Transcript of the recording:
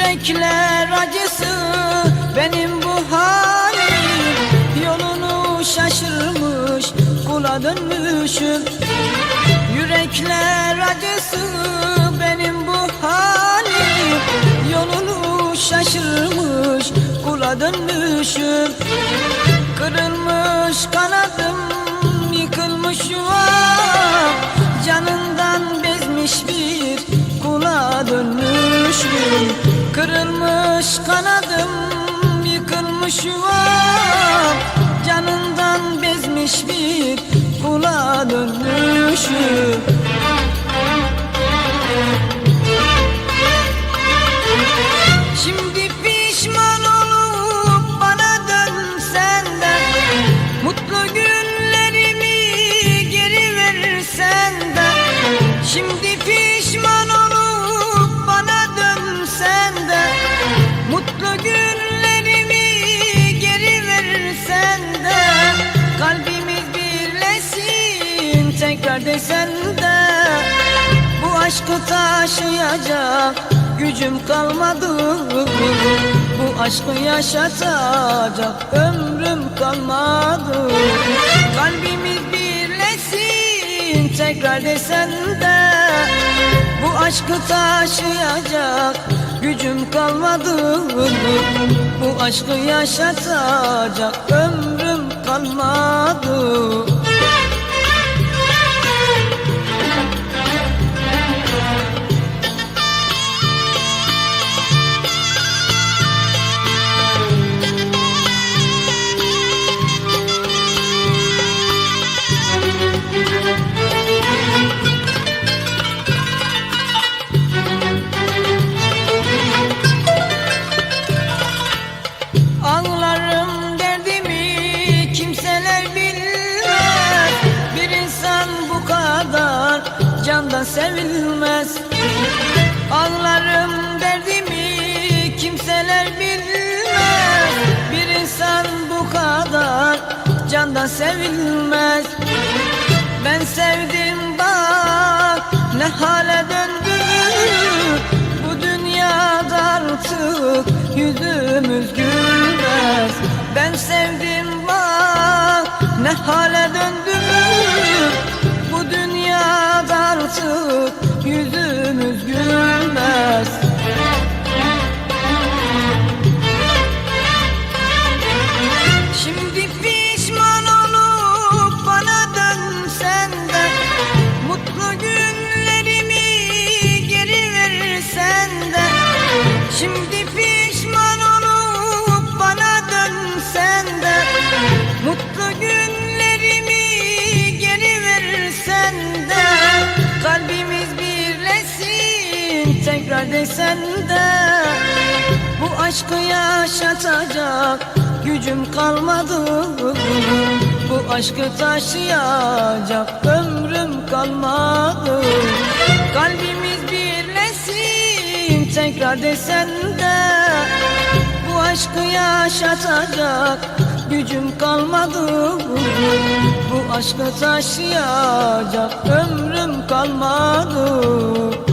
Yürekler acısı benim bu halim. Yolunu şaşırmış kula dönmüşüm. Yürekler acısı benim bu halim. Yolunu şaşırmış kula dönmüşüm. Kırılmış kanadım yıkılmış yuvam. Canından bezmiş bir kula dönmüşüm Kırılmış kanadım yıkılmış yuvam. Canından bezmiş bir kula dönmüşüm tekrar desen de bu aşkı taşıyacak gücüm kalmadı. Bu aşkı yaşatacak ömrüm kalmadı. Kalbimiz birleşsin tekrar desen de Bu aşkı taşıyacak gücüm kalmadı. Bu aşkı yaşatacak ömrüm kalmadı candan sevilmez Ağlarım derdimi kimseler bilmez. Bir insan bu kadar candan sevilmez Ben sevdim bak ne hale döndü Bu dünyada artık yüzümüz gülmez. Ben sevdim bak ne hale tekrar desen de Bu aşkı yaşatacak gücüm kalmadı. Bu aşkı taşıyacak ömrüm kalmadı. Kalbimiz birleşsin tekrar desen de Bu aşkı yaşatacak gücüm kalmadı. Bu aşkı taşıyacak ömrüm kalmadı